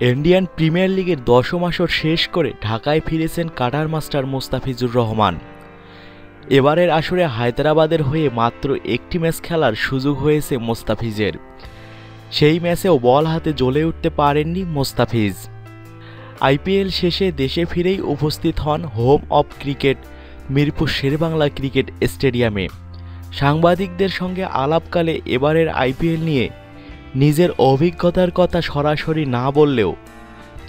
Indian premier লিগের দশম আসর শেষ করে ঢাকায় ফিরেছেন কাটার মাস্টার মোস্তাফিজুর রহমান। এবারের আসরে হায়দ্রাবাদের হয়ে মাত্র একটি ম্যাচ খেলার সুযোগ হয়েছে মোস্তাফিজের। সেই ম্যাচেও বল হাতে জ্বলে উঠতে পারেননি মোস্তাফিজ। আইপিএল শেষে দেশে ফিরেই উপস্থিত হন home of cricket, Mirpur Sherbangla cricket স্টেডিয়ামে। সাংবাদিকদের সঙ্গে আলাপকালে এবারের আইপিএল নিয়ে নিজের অভিজ্ঞতার কথা সরাসরি না বললেও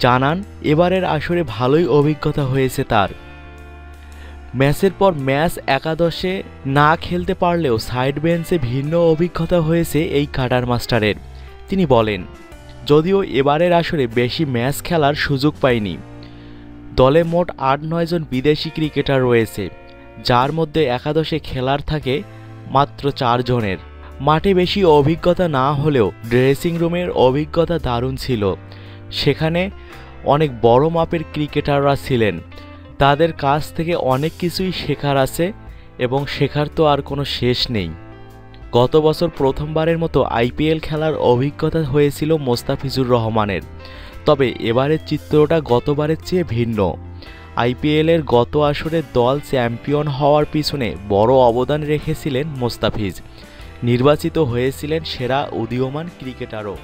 জানান এবারের আসরে ভালোই অভিজ্ঞতা হয়েছে তার। ম্যাচের পর ম্যাচ একাদশে না খেলতে পারলেও সাইড বেঞ্চে ভিন্ন অভিজ্ঞতা হয়েছে এই কাটার মাস্টারের। তিনি বলেন, যদিও এবারের আসরে বেশি ম্যাচ খেলার সুযোগ পায়নি দলে মোট আট নয়জন বিদেশি ক্রিকেটার রয়েছে, যার মধ্যে একাদশে খেলার থাকে মাত্র চারজনের মাঠে বেশি অভিজ্ঞতা না হলেও ড্রেসিং রুমের অভিজ্ঞতা দারুণ ছিল। সেখানে অনেক বড় মাপের ক্রিকেটাররা ছিলেন। তাদের কাছ থেকে অনেক কিছুই শেখার আছে এবং শেখার তো আর কোনো শেষ নেই। গত বছর প্রথমবারের মতো আইপিএল খেলার অভিজ্ঞতা হয়েছিল মোস্তাফিজুর রহমানের। তবে এবারের চিত্রটা গতবারের চেয়ে ভিন্ন। আইপিএলের গত আসরে দল চ্যাম্পিয়ন হওয়ার পিছনে বড় অবদান রেখেছিলেন মোস্তাফিজ। নির্বাচিত হয়েছিলেন সেরা উদীয়মান ক্রিকেটারও।